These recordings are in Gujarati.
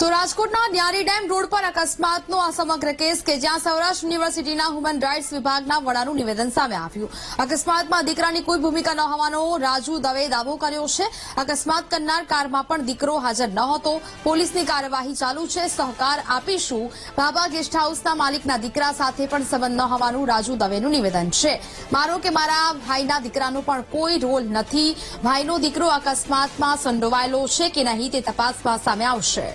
તો રાજકોટના ન્યારી ડેમ રોડ પર અકસ્માતનો આ સમગ્ર કેસ કે જ્યાં સૌરાષ્ટ્ર યુનિવર્સિટીના હ્યુમન રાઇટ્સ વિભાગના વડાનું નિવેદન સામે આવ્યું. અકસ્માતમાં દીકરાની કોઈ ભૂમિકા ન હોવાનો રાજુ દવે દાવો કર્યો છે. અકસ્માત કરનાર કારમાં પણ દીકરો હાજર ન હતો. પોલીસની કાર્યવાહી ચાલુ છે. સહકાર આપીશું. બાબા ગેસ્ટ હાઉસના માલિકના દીકરા સાથે પણ સંબંધ ન હોવાનું રાજુ દવેનું નિવેદન છે. મારો કે મારા ભાઈના દીકરાનો પણ કોઈ રોલ નથી. ભાઈનો દીકરો અકસ્માતમાં સંડોવાયેલો છે કે નહીં તે તપાસમાં સામે આવશે.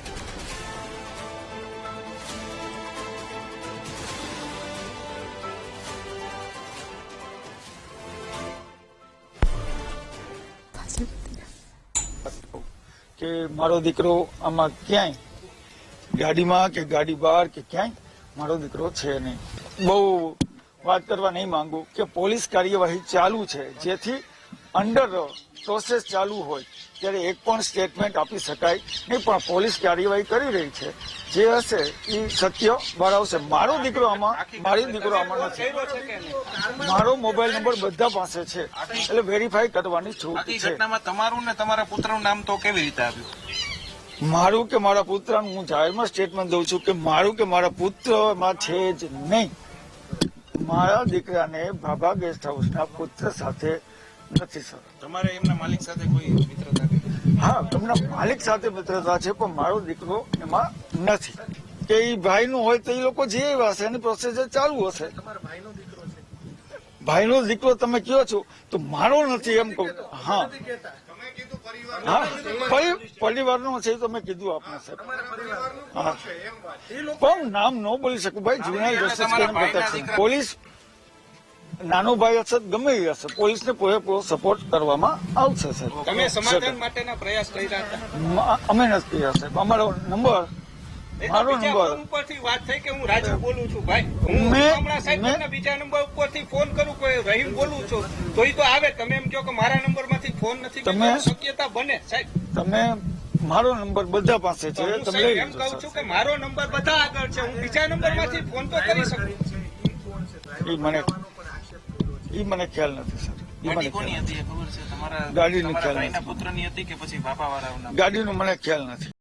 કે મારો દીકરો આમાં ક્યાંય? ગાડીમાં કે ગાડી બહાર કે ક્યાંય? મારો દીકરો છે નહીં. બહુ વાત કરવા નહીં માંગુ કે પોલીસ કાર્યવાહી ચાલુ છે જેથી અંડર પ્રોસેસ ચાલુ હોય ત્યારે એક પણ સ્ટેટમેન્ટ આપી શકાય નહીં પણ પોલીસ કાર્યવાહી કરી રહી છે. જે હશે એ સત્ય બહાર આવશે મારો દીકરો આમાં મારી દીકરો આમાં નથી. મારો મોબાઈલ નંબર બધા પાસે છે. એટલે વેરીફાઈ કરવાની છૂટ છે. તમારું ને તમારા પુત્રનું નામ તો કેવી રીતે આવ્યું? મારું કે મારા પુત્ર હું જાહેરમાં સ્ટેટમેન્ટ દઉં છું કે મારું કે મારા પુત્રમાં છે જ નહીં. મારા દીકરાને ભાભા ગેસ્ટ હાઉસના પુત્ર સાથે નથી સર. તમારે એમના માલિક સાથે કોઈ મિત્રતા હા તમને માલિક સાથે મિત્રતા છે પણ મારો દીકરો એમાં નથી. કે એ ભાઈનું હોય તો એ લોકો જે હશે એની પ્રોસેસ ચાલુ હશે. ભાઈનો દીકરો તમે કયો છો? તો મારો નથી એમ કહું. હા. હા પરી- પરિવારનો છે તો મેં કીધું આપને સાહેબ પણ નામ ન બોલી શકું ભાઈ દીકરા- પોલીસ નાનો ભાઈ હશે ગમે એ હશે. પોલીસને પૂરેપૂરો સપોર્ટ કરવામાં આવશે સાહેબ. તમે સમાધાન માટેના પ્રયાસ કર્યા હતા? અમે નથી કર્યા સાહેબ. અમારો નંબર મારો નંબર ઉપરથી વાત થઈ કે હું રાજુ બોલું છું ભાઈ. હું હમણાં સાહેબ બીજા નંબર ઉપરથી ફોન કરું કોઈ રહીમ બોલું છું. તો એ તો આવે. તમે એમ કહો કે મારા નંબરમાંથી ફોન નથી તમે- શક્યતા બને સાહેબ. તમે મારો નંબર બધા પાસે છે તમે એમ કહું છું કે મારો નંબર બધા આગળ છે. હું બીજા નંબરમાંથી ફોન તો કરી શકું. એ મને ઈ મને ખ્યાલ નથી સર. એ ગાડીનો ખ્યાલ નથી. પુત્રની હતી કે પછી બાપા વાળા ગાડીનો મને ખ્યાલ નથી.